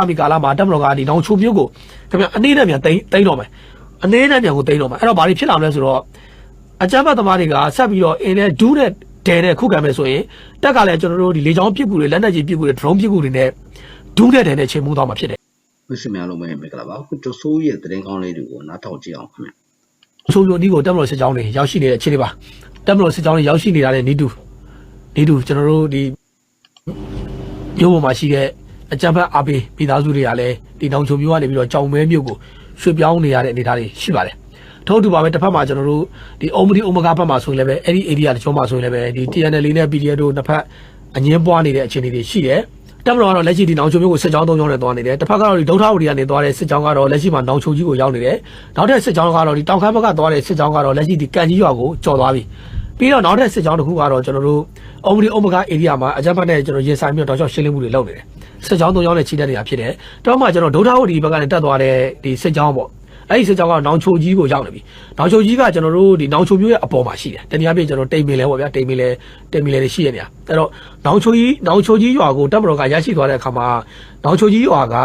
အမီကာလာမှာတက်မတော်ကဒီနောင်ချိုမျိုးကိုခင်ဗျအနေနဲ့မြန်တိမ့်တိမ့်တော့မယ်အနေနဲ့မြန်ကိုတိမ့်တော့မယ်အဲ့တော့ဘာတွေဖြစ်လာမလဲဆိုတော့အကြမ်းဖက်သမားတွေကဆက်ပြီးတော့အင်းနဲ့ဒူးနဲ့ဒဲနဲ့ခုခံမယ်ဆိုရင်တက်ကလည်းကျွန်တော်တို့ဒီလေချောင်းပစ်ကူတွေလက်နက်ကြီးပစ်ကူတွေ drone ပစ်ကူတွေနဲ့ဒူးနဲ့ဒဲနဲ့ချိန်မှုသွားမှာဖြစ်တယ်ဝစ်စများလုံးပဲမင်္ဂလာပါခုကျဆိုးရဲ့သတင်းကောင်းလေးတွေကိုနားထောင်ကြည့်အောင်ခင်ဗျအဆိုးမျိုးဒီကိုတက်မတော်စစ်ကြောင်းတွေရောက်ရှိနေတဲ့အခြေအနေပါတက်မတော်စစ်ကြောင်းတွေရောက်ရှိနေတာလည်းနီးတူနီးတူကျွန်တော်တို့ဒီမြို့ပေါ်မှာရှိတဲ့ အကြံဖတ်အားပေးမိသားစုတွေကလည်းဒီနောင်ချုံမျိုးကနေပြီးတော့ကြောင်မဲမြို့ကိုရွှေ့ပြောင်းနေရတဲ့အနေအထားတွေရှိပါတယ်ထို့အတူပါပဲတစ်ဖက်မှာကျွန်တော်တို့ဒီအုံမဒီအုံမကာဘက်မှာဆိုရင်လည်းပဲအဲ့ဒီ area တချို့မှာဆိုရင်လည်းပဲဒီ TNL နဲ့ PDF တို့နှစ်ဖက်အငင်းပွားနေတဲ့အခြေအနေတွေရှိတယ်တက်မတော်ကတော့လက်ရှိဒီနောင်ချုံမျိုးကိုစစ်ကြောင်းသုံးကြောင်းနဲ့သွားနေတယ်တစ်ဖက်ကတော့ဒီဒုထောက်ဝတီကနေသွားတဲ့စစ်ကြောင်းကတော့လက်ရှိမှာနောင်ချုံကြီးကိုရောက်နေတယ်နောက်ထပ်စစ်ကြောင်းကတော့ဒီတောင်ခမ်းဘက်ကသွားတဲ့စစ်ကြောင်းကတော့လက်ရှိဒီကန်ကြီးရွာကိုကျော်သွားပြီပြီးတော့နောက်ထပ်စစ်ကြောင်းတစ်ခုကတော့ကျွန်တော်တို့အုံမဒီအုံမကာ area မှာအကြမ်းဖက်နဲ့ကျွန်တော်ရင်ဆိုင်ပြီးတော့တောက်လျှောက်ရှင်းလင်းမှုတွေလုပ်နေတယ် စစ်ကြောင်းသုံးကြောင်းနဲ့ချီတက်နေတာဖြစ်တယ်တော့မှကျွန်တော်ဒုထောက်ဝတီဘက်ကနေတက်သွားတဲ့ဒီစစ်ကြောင်းပေါ့အဲ့ဒီစစ်ကြောင်းကနောင်ချိုကြီးကိုရောက်နေပြီ။နောင်ချိုကြီးကကျွန်တော်တို့ဒီနောင်ချိုမျိုးရဲ့အပေါ်မှာရှိတယ်။တနည်းအားဖြင့်ကျွန်တော်တိမ်ပင်လဲပေါ့ဗျာတိမ်ပင်လဲတိမ်ပင်လဲတွေရှိရနေတာ။အဲ့တော့နောင်ချိုကြီးနောင်ချိုကြီးရွာကိုတပ်မတော်ကရရှိသွားတဲ့အခါမှာနောင်ချိုကြီးရွာက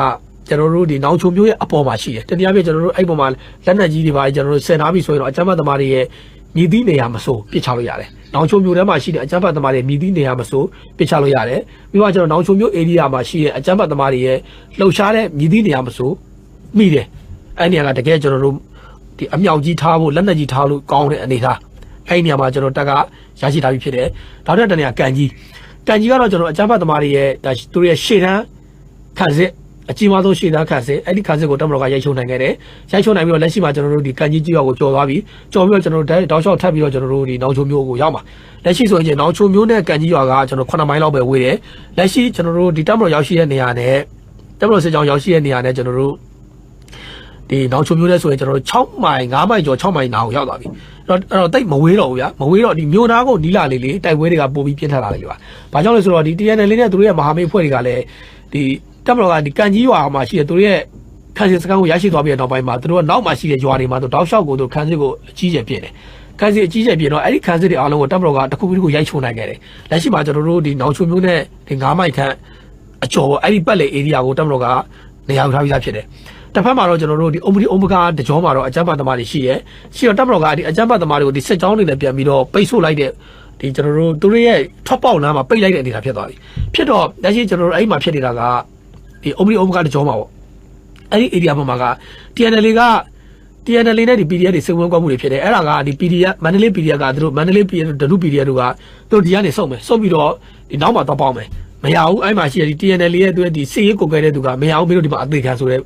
ကျွန်တော်တို့ဒီနောင်ချိုမျိုးရဲ့အပေါ်မှာရှိတယ်။တနည်းအားဖြင့်ကျွန်တော်တို့အဲ့ပေါ်မှာလက်နက်ကြီးတွေပါကျွန်တော်တို့ဆင်ထားပြီဆိုရင်တော့အကြမ်းဖက်သမားတွေရဲ့မြည်သီးနေရာမဆိုပစ်ချလို့ရတယ်။ နောင်ချိုမျိုးထဲမှာရှိတဲ့အကြမ်းဖက်သမားတွေမြည်သီးနေရာမဆိုပစ်ချလို့ရတယ်။ပြီးတော့ကျွန်တော်နောင်ချိုမျိုး area မှာရှိတဲ့အကြမ်းဖက်သမားတွေရဲ့လှုပ်ရှားတဲ့မြည်သီးနေရာမဆိုမိတယ်။အဲ့နေရာကတကယ်ကျွန်တော်တို့ဒီအမြောက်ကြီးထားဖို့လက်နက်ကြီးထားလို့ကောင်းတဲ့အနေထားအဲ့ဒီနေရာမှာကျွန်တော်တက်ကရရှိထားပြီးဖြစ်တယ်။နောက်ထပ်တနေရာကန်ကြီးကန်ကြီးကတော့ကျွန်တော်အကြမ်းဖက်သမားတွေရဲ့ဒါသူတို့ရဲ့ရှေ့တန်းခံစစ် အကြီးမားဆုံးရှေ့တန်းခံစစ်အဲ့ဒီခံစစ်ကိုတမတော်ကရိုက်ချုံနိုင်ခဲ့တယ်။ရိုက်ချုံနိုင်ပြီးတော့လက်ရှိမှာကျွန်တော်တို့ဒီကန်ကြီးကြီးရွာကိုကျော်သွားပြီးကျော်ပြီးတော့ကျွန်တော်တို့တောက်လျှောက်ထပ်ပြီးတော့ကျွန်တော်တို့ဒီနောင်ချုံမျိုးကိုရောက်မှာလက်ရှိဆိုရင်နောင်ချုံမျိုးနဲ့ကန်ကြီးရွာကကျွန်တော်9မိုင်လောက်ပဲဝေးတယ်။လက်ရှိကျွန်တော်တို့ဒီတမတော်ရောက်ရှိတဲ့နေရာနဲ့တမတော်စစ်ကြောင်းရောက်ရှိတဲ့နေရာနဲ့ကျွန်တော်တို့ဒီနောက်ချုံမျိုးလဲဆိုရင်ကျွန်တော်တို့6မိုင်9မိုင်ကျော်6မိုင်နားကိုရောက်သွားပြီအဲ့တော့အဲ့တော့တိတ်မဝေးတော့ဘူးဗျာမဝေးတော့ဒီမြို့သားကိုနီးလာလေးလေးတိုက်ပွဲတွေကပို့ပြီးပြင်းထန်လာတယ်လေပါဘာကြောင့်လဲဆိုတော့ဒီ TNL လေးနဲ့သူတို့ရဲ့မဟာမိတ်ဖွဲ့တွေကလည်းဒီ တပ်မတော်ကဒီကန်ကြီးရွာမှာရှိတဲ့သူတို့ရဲ့ခန်းစစ်စခန်းကိုရရှိသွားပြီးတဲ့နောက်ပိုင်းမှာသူတို့ကနောက်မှာရှိတဲ့ရွာတွေမှာသူတောက်လျှောက်ကိုသူခန်းစစ်ကိုအကြီးကျယ်ပြင်းတယ်ခန်းစစ်အကြီးကျယ်ပြင်းတော့အဲ့ဒီခန်းစစ်တွေအားလုံးကိုတပ်မတော်ကတစ်ခုပြီးတစ်ခုရိုက်ချုံနိုင်ခဲ့တယ်လက်ရှိမှာကျွန်တော်တို့ဒီနောက်ချုံမျိုးနဲ့ဒီ9မိုင်ခန့်အကျော်ပေါ့အဲ့ဒီပတ်လေ area ကိုတပ်မတော်ကနေရာယူထားပြီးသားဖြစ်တယ်တစ်ဖက်မှာတော့ကျွန်တော်တို့ဒီအုံပဒီအုံပကားတကြောမှာတော့အကြမ်းဖက်သမားတွေရှိရဲရှိတော့တပ်မတော်ကဒီအကြမ်းဖက်သမားတွေကိုဒီစစ်ကြောင်းတွေနဲ့ပြန်ပြီးတော့ပိတ်ဆို့လိုက်တဲ့ဒီကျွန်တော်တို့သူတို့ရဲ့ထော့ပေါက်နားမှာပိတ်လိုက်တဲ့အနေအထားဖြစ်သွားပြီဖြစ်တော့လက်ရှိကျွန်တော်တို့အဲ့မှာဖြစ်နေတာက ဒီအုံပဒီအုံပကားတကြောမှာပေါ့အဲ့ဒီ area ပေါ်မှာက TNL က TNL နဲ့ဒီ PDF တွေစိတ်ဝင်ကွက်မှုတွေဖြစ်တယ်အဲ့ဒါကဒီ PDF မန္တလေး PDF ကသူတို့မန္တလေး PDF ဒနု PDF တို့ကသူတို့ဒီကနေစုံမယ်စုံပြီးတော့ဒီနောက်မှာတော့ပေါင်းမယ်မရဘူးအဲ့မှာရှိတဲ့ဒီ TNL ရဲ့သူရဲ့ဒီစီရေးကိုကဲတဲ့သူကမရဘူးမင်းတို့ဒီမှာအသေးခံဆိုတဲ့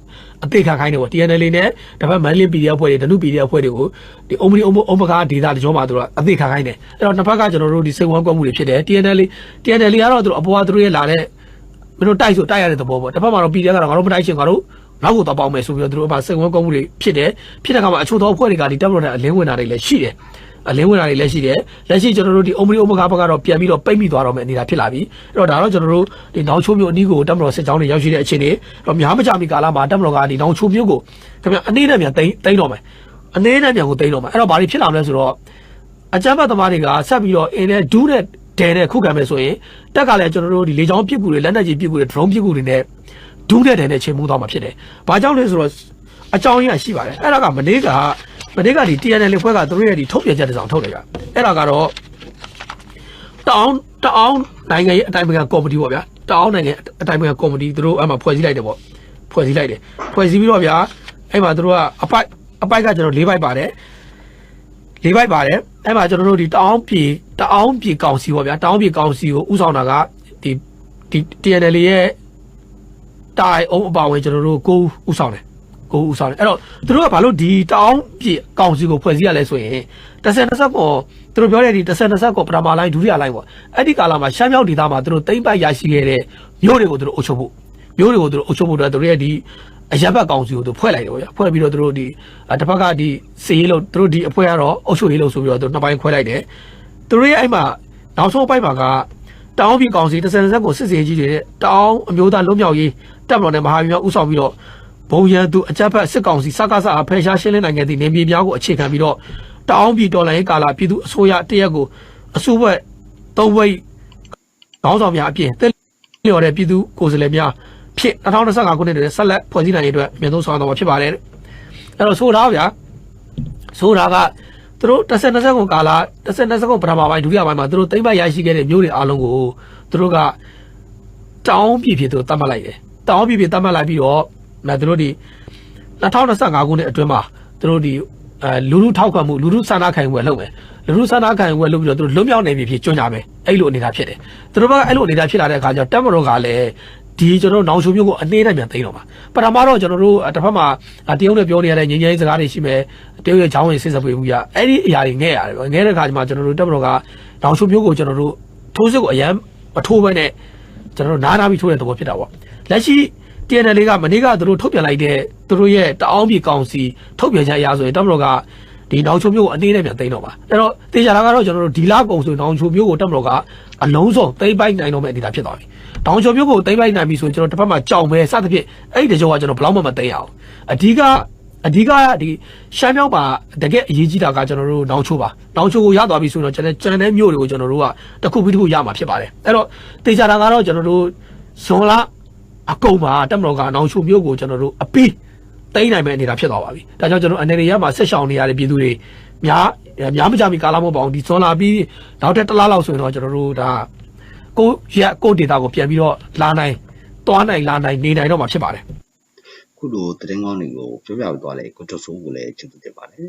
အသေးခံခိုင်းတယ်ပေါ့ TNL နဲ့ဒါပေမဲ့မန္တလေး PDF ဖွဲ့တွေဒနု PDF ဖွဲ့တွေကိုဒီအုံမဒီအုံအုံပကားဒေတာတကြောမှာသူတို့ကအသေးခံခိုင်းတယ်အဲ့တော့နှစ်ဖက်ကကျွန်တော်တို့ဒီစိတ်ဝင်ကွက်မှုတွေဖြစ်တယ် TNL TNL ကတော့သူတို့အပေါ်ကသူတို့ရဲ့လာတဲ့ မင်းတို့တိုက်ဆိုတိုက်ရတဲ့သဘောပေါ့တစ်ဖက်မှာတော့ PDF ကတော့ငါတို့မတိုက်ချင်ငါတို့နောက်ကိုတော့ပေါင်းမယ်ဆိုပြီးတော့သူတို့အမှစိတ်ဝင်ကွက်မှုတွေဖြစ်တယ်ဖြစ်တဲ့အခါမှာအချို့သောအဖွဲ့တွေကဒီတပ်မတော်နဲ့အလင်းဝင်တာတွေလည်းရှိတယ်အလင်းဝင်တာတွေလည်းရှိတယ်လက်ရှိကျွန်တော်တို့ဒီအုံမရီအုံမကားဘက်ကတော့ပြန်ပြီးတော့ပိတ်မိသွားတော့မယ့်အနေအထားဖြစ်လာပြီအဲ့တော့ဒါတော့ကျွန်တော်တို့ဒီနောင်ချိုးမျိုးအနီးကိုတက်မတော်စစ်ကြောင်းတွေရောက်ရှိတဲ့အခြေအနေတော့များမကြမီကာလမှာတက်မတော်ကဒီနောင်ချိုးမျိုးကိုခင်ဗျအနေနဲ့ပြန်တိမ့်တိမ့်တော့မယ်အနေနဲ့ပြန်ကိုတိမ့်တော့မယ်အဲ့တော့ဘာတွေဖြစ်လာမလဲဆိုတော့အကြမ်းဖက်သမားတွေကဆက်ပြီးတော့အင်းနဲ့ဒူးနဲ့ ဒဲနဲ့ခုခံမယ်ဆိုရင်တက်ကလည်းကျွန်တော်တို့ဒီလေချောင်းပစ်ကူတွေလက်နက်ကြီးပစ်ကူတွေ drone ပစ်ကူတွေနဲ့ဒူးနဲ့ဒဲနဲ့ချိန်မှုသွားမှာဖြစ်တယ်ဘာကြောင့်လဲဆိုတော့အကြောင်းရင်းရှိပါတယ်အဲ့ဒါကမနေ့ကမနေ့ကဒီ TNL ဖွဲ့ကသူတို့ရဲ့ဒီထုတ်ပြန်ချက်တစ်စောင်ထုတ်တယ်ကအဲ့ဒါကတော့တအောင်တအောင်နိုင်ငံရဲ့အတိုင်းအမြံကော်မတီပေါ့ဗျာတအောင်နိုင်ငံအတိုင်းအမြံကော်မတီသူတို့အဲ့မှာဖွဲ့စည်းလိုက်တယ်ပေါ့ဖွဲ့စည်းလိုက်တယ်ဖွဲ့စည်းပြီးတော့ဗျာအဲ့မှာသူတို့ကအပိုက်အပိုက်ကကျွန်တော်၄ပိုက်ပါတယ်၄ပိုက်ပါတယ်အဲ့မှာကျွန်တော်တို့ဒီတအောင်ပြည် တအောင်ပြည်ကောင်စီပေါ့ဗျာတအောင်ပြည်ကောင်စီကိုဥဆောင်တာကဒီဒီ TNL ရဲ့တိုင်အောင်အပါဝင်ကျွန်တော်တို့ကိုဥဆောင်တယ်ကိုဦးဆောင်တယ်အဲ့တော့သူတို့ကဘာလို့ဒီတောင်းပြကောင်စီကိုဖွဲ့စည်းရလဲဆိုရင်တစ်ဆယ်နှစ်ဆက်ကိုသူတို့ပြောတဲ့ဒီတစ်ဆယ်နှစ်ဆက်ကိုပထမလိုင်းဒုတိယလိုင်းပေါ့အဲ့ဒီကာလမှာရှမ်းမြောက်ဒေသမှာသူတို့တိမ့်ပိုက်ရရှိခဲ့တဲ့မြို့တွေကိုသူတို့အုပ်ချုပ်ဖို့မြို့တွေကိုသူတို့အုပ်ချုပ်ဖို့အတွက်သူတို့ရဲ့ဒီအရက်ဘက်ကောင်စီကိုသူဖွဲ့လိုက်တယ်ပေါ့ဗျာဖွဲ့ပြီးတော့သူတို့ဒီတစ်ဖက်ကဒီစီရေးလို့သူတို့ဒီအဖွဲ့ကတော့အုပ်ချုပ်ရေးလို့ဆိုပြီးတော့သူတို့နှစ်ပိုင်းခွဲလိုက်တယ် သူတို့ရဲ့အဲ့မှာနောက်ဆုံးပိုင်းမှာကတောင်းပြည်ကောင်စီတစ်ဆယ်နှစ်ဆက်ကိုစစ်စေးကြီးတွေတဲ့တောင်းအမျိုးသားလုံးမြောက်ရေးတပ်မတော်နဲ့မဟာမိတ်ဥဆောင်ပြီးတော့ဘုံရန်သူအကြက်ဖက်စစ်ကောင်စီစကားစအဖယ်ရှားရှင်းလင်းနိုင်ခဲ့သည့်နေပြည်များကိုအခြေခံပြီးတော့တအောင်းပြည်တော်လှန်ရေးကာလပြည်သူအစိုးရတရက်ကိုအစိုးဘက်သုံးဘက်ခေါင်းဆောင်များအပြင်တက်လျော်တဲ့ပြည်သူကိုယ်စားလှယ်များဖြစ်2025ခုနှစ်တွင်ဆက်လက်ဖွဲ့စည်းနိုင်ရေးအတွက်အမြင့်ဆုံးဆောင်ရွက်တော်မှာဖြစ်ပါတယ်တဲ့အဲ့တော့ဆိုတာဗျာဆိုတာက သူတို့10 20ခုကာလ10 20ခုပထမပိုင်းဒုတိယပိုင်းမှာသူတို့သိမ့်ပိုက်ရရှိခဲ့တဲ့မျိုးတွေအားလုံးကိုသူတို့ကတောင်းပြည့်ဖြစ်သူတတ်မှတ်လိုက်တယ်တောင်းပြည့်ဖြစ်တတ်မှတ်လိုက်ပြီးတော့အဲသူတို့ဒီ2025ခုနှစ်အတွင်းမှာသူတို့ဒီအဲလူလူထောက်ခံမှုလူလူစာနာခံမှုပဲလုပ်မယ်လူလူစာနာခံမှုပဲလုပ်ပြီးတော့သူတို့လွတ်မြောက်နေပြီဖြစ်ကြွကြမယ်အဲ့လိုအနေထားဖြစ်တယ်သူတို့ကအဲ့လိုအနေထားဖြစ်လာတဲ့အခါကျတော့တက်မတော်ကလည်း ဒီကျွန်တော်တို့နောင်ချုံမျိုးကိုအနှေးနဲ့ပြန်သိမ်းတော့မှာပထမတော့ကျွန်တော်တို့တစ်ဖက်မှာတရုတ်နဲ့ပြောနေရတဲ့ငင်းငယ်စကားတွေရှိမယ်တရုတ်ရဲ့ချောင်းဝင်စစ်စပွေမှုရအဲ့ဒီအရာတွေငဲ့ရတယ်ပေါ့ငဲ့တဲ့အခါကျမှကျွန်တော်တို့တက်မတော်ကနောင်ချုံမျိုးကိုကျွန်တော်တို့ထိုးစစ်ကိုအရန်မထိုးဘဲနဲ့ကျွန်တော်တို့နားနာပြီးထိုးတဲ့သဘောဖြစ်တာပေါ့လက်ရှိ TNL ကမနေ့ကသူတို့ထုတ်ပြန်လိုက်တဲ့သူတို့ရဲ့တအောင်းပြည်ကောင်စီထုတ်ပြန်ချက်အရဆိုရင်တပ်မတော်ကဒီနောင်ချုံမျိုးကိုအသေးနဲ့ပြန်သိမ်းတော့ပါအဲ့တော့တေချာတာကတော့ကျွန်တော်တို့ဒီလာကုံဆိုရင်နောင်ချုံမျိုးကိုတပ်မတော်ကအလုံးစုံသိမ်းပိုက်နိုင်တော့မဲ့အနေအထားဖြစ်သွားပြီ နောင်ချုံမျိုးကိုသိမ်းပိုက်နိုင်ပြီဆိုရင်ကျွန်တော်တစ်ဖက်မှာကြောင်ပဲစသဖြင့်အဲ့ဒီတကြောကကျွန်တော်ဘယ်လောက်မှမသိမ်းရအောင်အဓိကအဓိကဒီရှမ်းမြောက်ပါတကယ်အရေးကြီးတာကကျွန်တော်တို့နောင်ချိုပါနောင်ချိုကိုရသွားပြီဆိုတော့ကျွန်တော်ကျွန်တော်တဲ့မြို့တွေကိုကျွန်တော်တို့ကတစ်ခုပြီးတစ်ခုရမှာဖြစ်ပါတယ်အဲ့တော့တေချာတာကတော့ကျွန်တော်တို့ဇွန်လအကုန်ပါတက်မတော်ကနောင်ချုံမျိုးကိုကျွန်တော်တို့အပီးတိမ့်နိုင်မဲ့နေတာဖြစ်သွားပါပြီ။ဒါကြောင့်ကျွန်တော်အနေနဲ့ရမှာဆက်ရှောင်နေရတဲ့ပြည်သူတွေများများမကြမီကာလမဟုတ်ပါဘူးဒီဇွန်လာပြီးနောက်ထပ်တစ်လားလောက်ဆိုရင်တော့ကျွန်တော်တို့ဒါ ကိုရက်ကိုဒေတာကိုပြန်ပြီးတော့လာနိုင်တွားနိုင်လာနိုင်နေနိုင်တော့မှာဖြစ်ပါတယ်ခုလိုသတင်းကောင်းတွေကိုပြောပြပေးသွားလဲကိုကျော်စိုးကိုလည်းကျေးဇူးတင်ပါတယ်